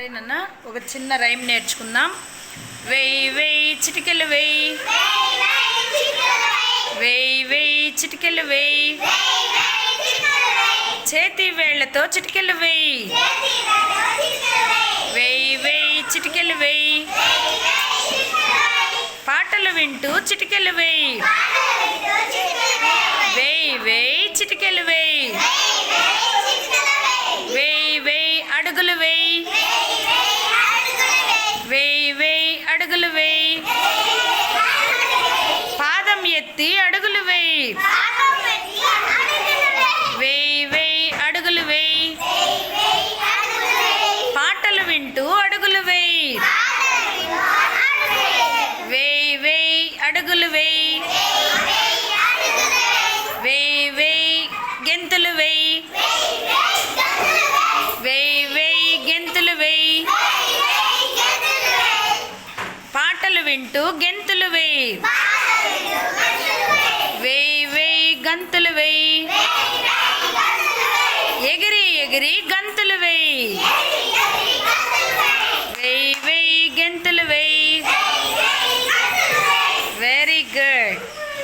సరేనన్నా ఒక చిన్న రైమ్ నేర్చుకుందాం. వెయ్యి వెయ్యి చిటికెలు వెయ్యి వెయ్యి వెయ్యి చిటికెలు వెయ్యి చేతి వేళ్ళతో చిటికెలు వెయ్యి వెయ్యి వెయ్యి చిటికెలు వెయ్యి పాటలు వింటూ చిటికెలు వెయ్యి వెయ్యి వెయ్యి చిటికెలు వెయ్యి వెయ్యి వెయ్యి అడుగులు వెయ్యి వెయ్యి అడుగులు వెయ్యి పాదం ఎత్తి అడుగులు వెయ్యి వెయ్యి వెయ్యి అడుగులు వెయ్యి పాటలు వింటూ అడుగులు వెయ్యి వెయ్యి వెయ్యి అడుగులు వెయ్యి వింటూ గెంతులు వేయి. వేయి వేయి గంతులు వేయి. ఎగిరి ఎగిరి గంతులు వేయి. వేయి వేయి గెంతులు